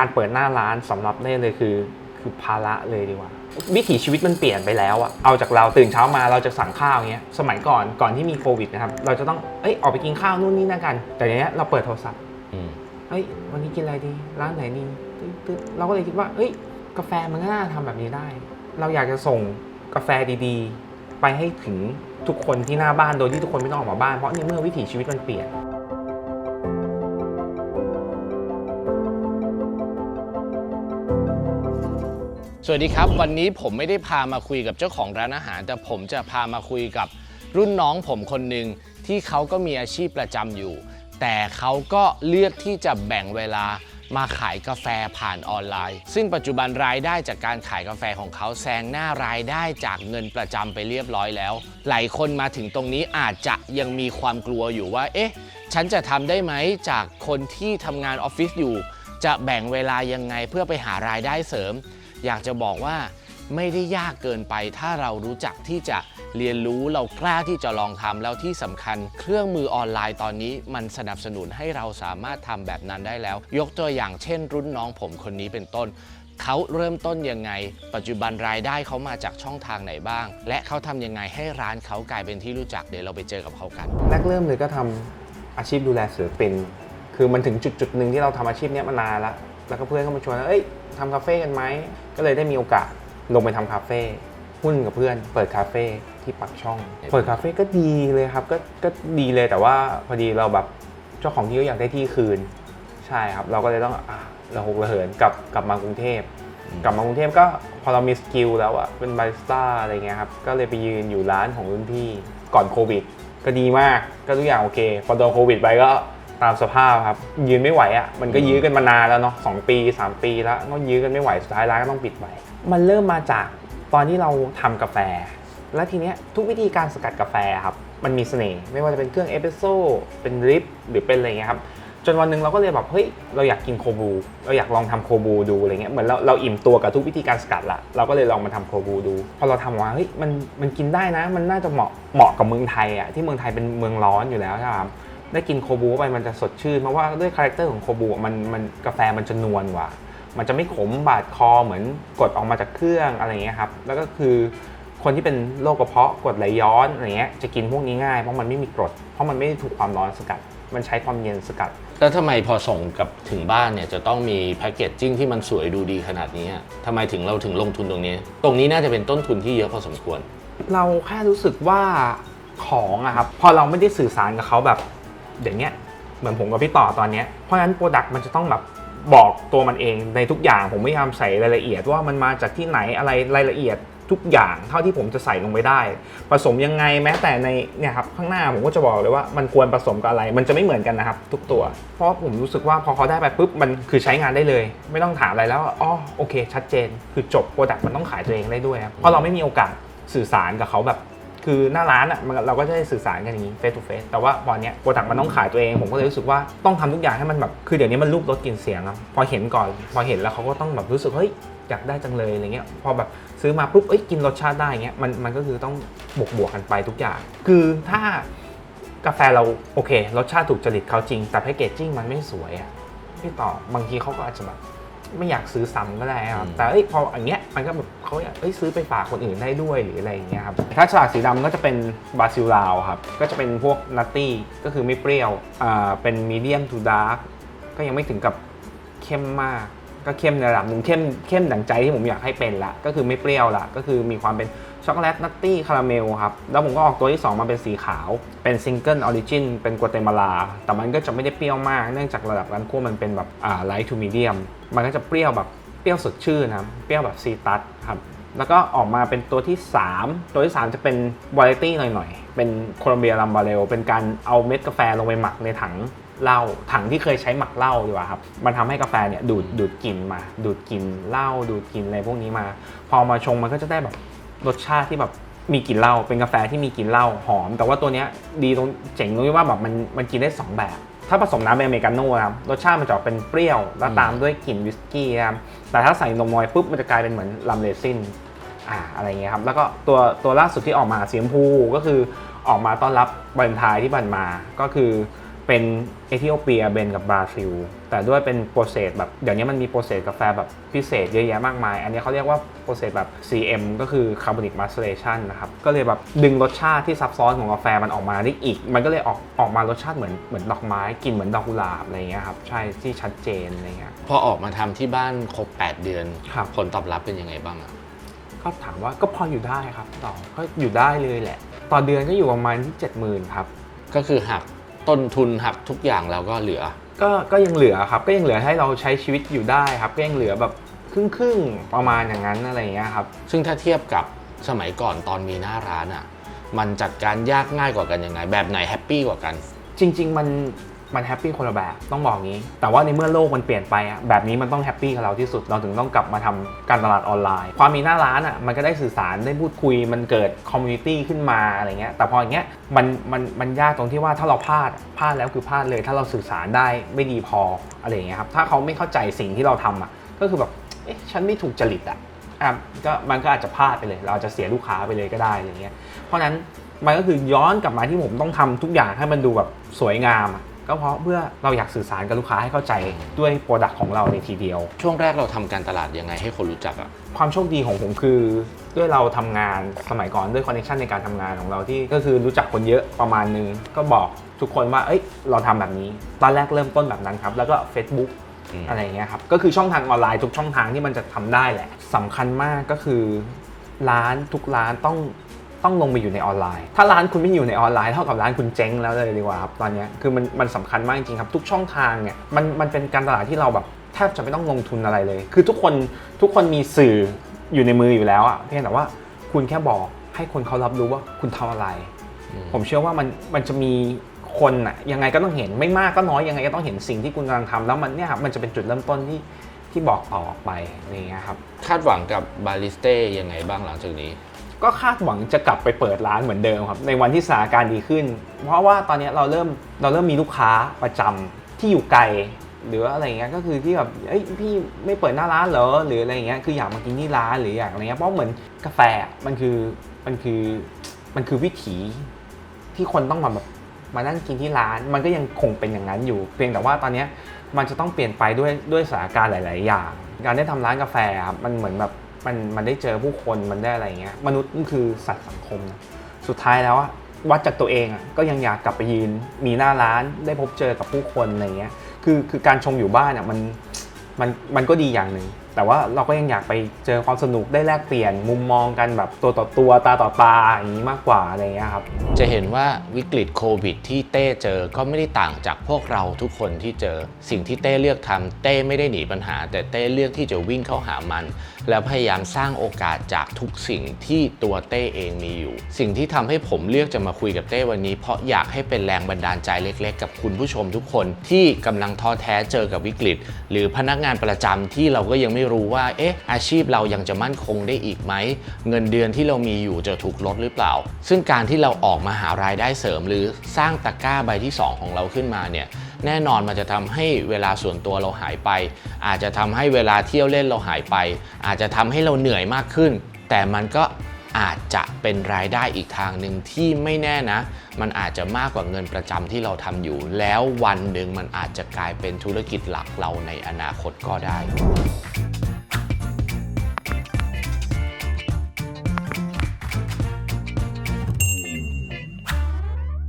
การเปิดหน้าร้านสำหรับเน่เลยคือคือภาระเลยดีกว่าวิถีชีวิตมันเปลี่ยนไปแล้วอะเอาจากเราตื่นเช้ามาเราจะสั่งข้าวอย่างเงี้ย สมัยก่อนก่อนที่มีโควิดนะครับ เราจะต้อง เอ้ย ออกไปกินข้าวนู่นนี่นั่นกัน แต่อย่างเงี้ยเราเปิดโทรศัพท์อืมเฮ้ย วันนี้กินอะไรดี ร้านไหนดีตึ๊ดตึ๊ดเราก็เลยคิดว่าเฮ้ย กาแฟมันก็น่าทำแบบนี้ได้ เราอยากจะส่งกาแฟดีๆ ไปให้ถึงทุกคนที่หน้าบ้านโดยที่ทุกคนไม่ต้องออกมาบ้าน เพราะในเมื่อวิถีชีวิตมันเปลี่ยน สวัสดีครับ วันนี้ผมไม่ได้พามาคุยกับเจ้าของร้านอาหาร แต่ผมจะพามาคุยกับรุ่นน้องผมคนหนึ่งที่เขาก็มีอาชีพประจำอยู่ แต่เขาก็เลือกที่จะแบ่งเวลามาขายกาแฟผ่านออนไลน์ ซึ่งปัจจุบันรายได้จากการขายกาแฟของเขาแซงหน้ารายได้จากเงินประจำไปเรียบร้อยแล้ว หลายคนมาถึงตรงนี้อาจจะยังมีความกลัวอยู่ว่า เอ๊ะ ฉันจะทำได้ไหมจากคนที่ทำงานออฟฟิศอยู่ จะแบ่งเวลายังไงเพื่อไปหารายได้เสริม อยากจะบอกว่าไม่ได้ยากเกินไป ถ้าเรารู้จักที่จะเรียนรู้เรากล้าที่จะลองทำแล้วที่สำคัญ เครื่องมือออนไลน์ตอนนี้มันสนับสนุนให้เราสามารถทำแบบนั้นได้แล้ว ยกตัวอย่างเช่น รุ่นน้องผมคนนี้เป็นต้นเขาเริ่มต้นยังไง ปัจจุบันรายได้เขามาจากช่องทางไหนบ้าง และเขาทำยังไงให้ร้านเขากลายเป็นที่รู้จักเดี๋ยวเราไปเจอกับเขากัน แรกเริ่มเลยก็ทำอาชีพดูแลศิลปิน คือมันถึงจุดจุดหนึ่งที่เราทำอาชีพเนี้ยมานานละ แล้วก็เพื่อนก็มาชวนว่าเอ้ยทำคาเฟ่กันไหม ก็เลยได้มีโอกาสลงไปทำคาเฟ่หุ้นกับเพื่อน เปิดคาเฟ่ที่ปักช่อง เปิดคาเฟ่ก็ดีเลยครับก็ก็ดีเลยแต่ว่าพอดีเราแบบเจ้าของที่ก็อยากได้ที่คืน ใช่ครับ เราก็เลยต้องอะระหกระเหินกลับกลับมากรุงเทพกลับมากรุงเทพก็พอเรามีสกิลแล้วอะเป็นบาริสต้าอะไรเงี้ยครับก็เลยไปยืนอยู่ร้านของรุ่นพี่ก่อนโควิด ก็ดีมากก็ทุกอย่างโอเค พอโดนโควิดไปก็ ตามสภาพครับ ยืนไม่ไหวอะมันก็ยื้อกันมานานแล้วเนาะสองปี 3 ปีแล้วก็ยื้อกันไม่ไหวสุดท้ายร้านก็ต้องปิดไปมันเริ่มมาจากตอนที่เราทำกาแฟ แล้วทีเนี้ยทุกวิธีการสกัดกาแฟครับมันมีเสน่ห์ไม่ว่าจะเป็นเครื่องเอสเปรสโซ่เป็นริปหรือเป็นอะไรเงี้ยครับจนวันหนึ่งเราก็เลยแบบเฮ้ยเราอยากกินโคบู เราอยากลองทำโคบูดูอะไรเงี้ยเหมือนเราเราอิ่มตัวกับทุกวิธีการสกัดละเราก็เลยลองมาทำโคบูดู พอเราทำออกมาเฮ้ยมันมันกินได้นะ มันน่าจะเหมาะเหมาะกับเมืองไทยอะที่เมืองไทยเป็นเมืองร้อนอยู่แล้วใช่ไหมครับ ได้กินโคบูไปมันจะสดชื่นเพราะว่าด้วยคาแรคเตอร์ของโคบูมันมันกาแฟมันจะนวลกว่า มันจะไม่ขมบาดคอเหมือนกดออกมาจากเครื่องอะไรเงี้ยครับแล้วก็คือคนที่เป็นโรคกระเพาะกดไหลย้อนอะไรเงี้ยจะกินพวกนี้ง่ายเพราะมันไม่มีกรด เพราะมันไม่ถูกความร้อนสกัด มันใช้ความเย็นสกัด แล้วทำไมพอส่งกับถึงบ้านเนี่ยจะต้องมีแพคเกจจิ้งที่มันสวยดูดีขนาดนี้อะทำไมถึงเราถึงลงทุนตรงนี้ ตรงนี้น่าจะเป็นต้นทุนที่เยอะพอสมควร เราแค่รู้สึกว่าของอะครับพอเราไม่ได้สื่อสารกับเขาแบบ อย่างเงี้ยเหมือนผมกับพี่ต่อตอนเนี้ยเพราะฉะนั้นโปรดักต์มันจะต้องแบบบอกตัวมันเองในทุกอย่างผมพยายามใส่รายละเอียดว่ามันมาจากที่ไหนอะไรรายละเอียดทุกอย่างเท่าที่ผมจะใส่ลงไปได้ ผสมยังไงแม้แต่ในเนี่ยครับข้างหน้าผมก็จะบอกเลยว่ามันควรผสมกับอะไร มันจะไม่เหมือนกันนะครับ ทุกตัว เพราะผมรู้สึกว่าพอเขาได้ไปปุ๊บมันคือใช้งานได้เลย ไม่ต้องถามอะไรแล้วอ๋อโอเค ชัดเจน คือจบโปรดักต์มันต้องขายตัวเองได้ด้วยครับเพราะเราไม่มีโอกาสสื่อสารกับเขาแบบ คือหน้าร้านอะมันเราก็จะได้สื่อสารกันอย่างนี้ face to face แต่ว่าพอนเนี้ยโปรดักต์มันต้องขายตัวเอง ผมก็เลยรู้สึกว่าต้องทำทุกอย่างให้มันแบบคือเดี๋ยวนี้มันรูปรสกลิ่นเสียงครับพอเห็นก่อน พอเห็นแล้วเขาก็ต้องแบบรู้สึกเฮ้ยอยากได้จังเลยอะไรเงี้ยพอแบบซื้อมาปุ๊บเอ้ยกินรสชาติได้เงี้ยมันมันก็คือต้องบวกบวกๆกันไปทุกอย่าง คือถ้ากาแฟเราโอเค รสชาติถูกจริตเขาจริง แต่แพคเกจจิ้งมันไม่สวยอะพี่ต่อบางทีเขาก็อาจจะแบบ ไม่อยากซื้อซ้ำก็ได้ครับอืมแต่เอ้ยพออย่างเงี้ยมันก็แบบเขาอยากเอ้ยซื้อไปฝากคนอื่นได้ด้วยหรืออะไรอย่างเงี้ยครับ ถ้าฉลากสีดำก็จะเป็นบาซิลลาวครับ ก็จะเป็นพวกนัตตี้ก็คือไม่เปรี้ยวอ่าเป็นมีเดียมทูดาร์กก็ยังไม่ถึงกับเข้มมาก ก็เข้มในระดับหนึ่งเข้มเข้มดังใจที่ผมอยากให้เป็นละ ก็คือไม่เปรี้ยวละ ก็คือมีความเป็น ช็อกโกแลตนัตตี้คาราเมลครับ แล้วผมก็ออกตัวที่ 2 มาเป็นสีขาว เป็นซิงเกิลออริจินเป็นกัวเตมาลา แต่มันก็จะไม่ได้เปรี้ยวมาก เนื่องจากระดับการคั่วมันเป็นแบบอ่าไลท์ทูมีเดียม มันก็จะเปรี้ยวแบบเปรี้ยวสดชื่นนะครับ เปรี้ยวแบบซีตัสครับ แล้วก็ออกมาเป็นตัวที่ 3 ตัวที่ 3 จะเป็นวาไรตี้หน่อยๆ เป็นโคลอมเบียลัมบาเรล เป็นการเอาเม็ดกาแฟลงไปหมักในถังเหล้าถังที่เคยใช้หมักเหล้าดีกว่าครับ มันทำให้กาแฟเนี่ยดูดดูดกลิ่นมา ดูดกลิ่นเหล้าดูดกลิ่นอะไรพวกนี้มา พอมาชงมันก็จะได้แบบ รสชาติที่แบบมีกลิ่นเหล้าเป็นกาแฟที่มีกลิ่นเหล้าหอม แต่ว่าตัวเนี้ยดีตรงเจ๋งตรงที่ว่าแบบมันมันกินได้สองแบบ ถ้าผสมน้ำเป็นอเมริกาโน่ครับรสชาติมันจะออกเป็นเปรี้ยว แล้วตามด้วยกลิ่นวิสกี้ครับแต่ถ้าใส่นมนอยปุ๊บมันจะกลายเป็นเหมือนลัมเรซินอ่าอะไรเงี้ยครับแล้วก็ตัวตัวล่าสุดที่ออกมาสีชมพูก็คือออกมาต้อนรับวันทายที่ผ่านมาก็คือเป็น เอธิโอเปียเบนกับบราซิล แต่ด้วยเป็นโปรเซสแบบเดี๋ยวนี้มันมีโปรเซสกาแฟแบบพิเศษเยอะแยะมากมาย อันนี้เขาเรียกว่าโปรเซสแบบ CM ก็คือ Carbonic Maceration นะครับ ก็เลยแบบดึงรสชาติที่ซับซ้อนของกาแฟมันออกมาได้อีก มันก็เลยออกออกมารสชาติเหมือนเหมือนดอกไม้กลิ่นเหมือนดอกกุหลาบอะไรเงี้ยครับใช่ที่ชัดเจนอะไรเงี้ยพอออกมาทำที่บ้านครบ 8 เดือนครับผลตอบรับเป็นยังไงบ้างอะก็ถามว่าก็พออยู่ได้ครับต่อก็อยู่ได้เลยแหละ ต่อเดือนก็อยู่ประมาณที่70,000ครับก็คือหัก ต้นทุนหักทุกอย่างแล้วก็เหลือ ก็ก็ยังเหลือครับก็ยังเหลือให้เราใช้ชีวิตอยู่ได้ครับก็ยังเหลือแบบครึ่งครึ่งๆประมาณอย่างนั้นอะไรอย่างเงี้ยครับ ซึ่งถ้าเทียบกับสมัยก่อนตอนมีหน้าร้านอะมันจัดการยากง่ายกว่ากันยังไง แบบไหนแฮปปี้กว่ากัน จริง ๆ มัน มันแฮปปี้คนละแบบต้องบอกงี้ แต่ว่าในเมื่อโลกมันเปลี่ยนไปอะแบบนี้มันต้องแฮปปี้กับเราที่สุด เราถึงต้องกลับมาทำการตลาดออนไลน์ ความมีหน้าร้านอะมันก็ได้สื่อสารได้พูดคุย มันเกิดคอมมูนิตี้ขึ้นมาอะไรเงี้ยแต่พออย่างเงี้ยมันมันมันยากตรงที่ว่าถ้าเราพลาดพลาดแล้วคือพลาดเลย ถ้าเราสื่อสารได้ไม่ดีพออะไรเงี้ยครับถ้าเขาไม่เข้าใจสิ่งที่เราทำอะก็คือแบบเอ๊ะฉันไม่ถูกจริตอะอะก็มันก็อาจจะพลาดไปเลย เราจะเสียลูกค้าไปเลยก็ได้อะไรเงี้ยเพราะนั้นมันก็คือย้อนกลับมาที่ผมต้องทำทุกอย่างให้มันดูแบบสวยงามอะ ก็เพราะเพื่อเราอยากสื่อสารกับลูกค้าให้เข้าใจด้วยโปรดักต์ของเราในทีเดียว ช่วงแรกเราทำการตลาดยังไงให้คนรู้จักอะ ความโชคดีของผมคือ ด้วยเราทำงานสมัยก่อนด้วยคอนเนคชันในการทำงานของเราที่ก็คือรู้จักคนเยอะประมาณนึง ก็บอกทุกคนว่า เอ้ย เราทำแบบนี้ ตอนแรกเริ่มต้นแบบนั้นครับ แล้วก็ Facebook อืม อะไรอย่างเงี้ยครับ ก็คือช่องทางออนไลน์ทุกช่องทางที่มันจะทำได้แหละสำคัญมากก็คือ ร้านทุกร้านต้อง ต้องลงไปอยู่ในออนไลน์ ถ้าร้านคุณไม่อยู่ในออนไลน์เท่ากับร้านคุณเจ๊งแล้วเลยดีกว่าครับตอนเนี้ยคือมันมันสำคัญมากจริงๆครับ ทุกช่องทางเนี่ยมันมันเป็นการตลาดที่เราแบบแทบจะไม่ต้องลงทุนอะไรเลย คือทุกคนทุกคนมีสื่ออยู่ในมืออยู่แล้วอะเพียงแต่ว่าคุณแค่บอกให้คนเขารับรู้ว่าคุณทำอะไรอืมผมเชื่อว่ามันมันจะมีคนอะยังไงก็ต้องเห็นไม่มากก็น้อยยังไงก็ต้องเห็นสิ่งที่คุณกำลังทำแล้วมันเนี่ยครับมันจะเป็นจุดเริ่มต้นที่ที่บอกต่อออกไปอะไรอย่างเงี้ยครับ คาดหวังกับบาริสเต้ยังไงบ้างหลังจากนี้ ก็คาดหวังจะกลับไปเปิดร้านเหมือนเดิมครับ ในวันที่สถานการณ์ดีขึ้น เพราะว่าตอนนี้เราเริ่มเราเริ่มมีลูกค้าประจำที่อยู่ไกลหรืออะไรเงี้ยก็คือที่แบบเอ้ยพี่ไม่เปิดหน้าร้านเหรอหรืออะไรเงี้ยคืออยากมากินที่ร้านหรืออยากอะไรเงี้ยเพราะเหมือนกาแฟมันคือมันคือมันคือวิถีที่คนต้องมาแบบมานั่งกินที่ร้าน มันก็ยังคงเป็นอย่างนั้นอยู่ เพียงแต่ว่าตอนนี้มันจะต้องเปลี่ยนไปด้วยด้วยสถานการณ์หลาย ๆ อย่าง การได้ทำร้านกาแฟครับมันเหมือนแบบ มันมันได้เจอผู้คนมันได้อะไรเงี้ยมนุษย์มันคือสัตว์สังคมนะสุดท้ายแล้วอะวัดจากตัวเองอะก็ยังอยากกลับไปยืน มีหน้าร้านได้พบเจอกับผู้คนอะไรเงี้ยคือคือการชงอยู่บ้านอะมันมันมันก็ดีอย่างหนึ่งแต่ว่าเราก็ยังอยากไปเจอความสนุกได้แลกเปลี่ยนมุมมองกันแบบตัวต่อตัวตาต่อตาอย่างนี้มากกว่าอะไรเงี้ยครับ จะเห็นว่าวิกฤตโควิดที่เต้เจอก็ไม่ได้ต่างจากพวกเราทุกคนที่เจอ สิ่งที่เต้เลือกทำเต้ไม่ได้หนีปัญหา แต่เต้เลือกที่จะวิ่งเข้าหามันแล้วพยายามสร้างโอกาสจากทุกสิ่งที่ตัวเต้เองมีอยู่ สิ่งที่ทำให้ผมเลือกจะมาคุยกับเต้วันนี้ เพราะอยากให้เป็นแรงบันดาลใจเล็ก ๆ กับคุณผู้ชมทุกคนที่กำลังท้อแท้เจอกับวิกฤต หรือพนักงานประจำที่เราก็ยังไม่รู้ว่าเอ๊ะอาชีพเรายังจะมั่นคงได้อีกไหมเงินเดือนที่เรามีอยู่จะถูกลดหรือเปล่า ซึ่งการที่เราออกมาหารายได้เสริม หรือสร้างตะกร้าใบที่ 2 ของเราขึ้นมาเนี่ย แน่นอนมันจะทำให้เวลาส่วนตัวเราหายไป อาจจะทำให้เวลาเที่ยวเล่นเราหายไป อาจจะทำให้เราเหนื่อยมากขึ้น แต่มันก็อาจจะเป็นรายได้อีกทางหนึ่งที่ไม่แน่นะ มันอาจจะมากกว่าเงินประจำที่เราทำอยู่ แล้ววันหนึ่งมันอาจจะกลายเป็นธุรกิจหลักเราในอนาคตก็ได้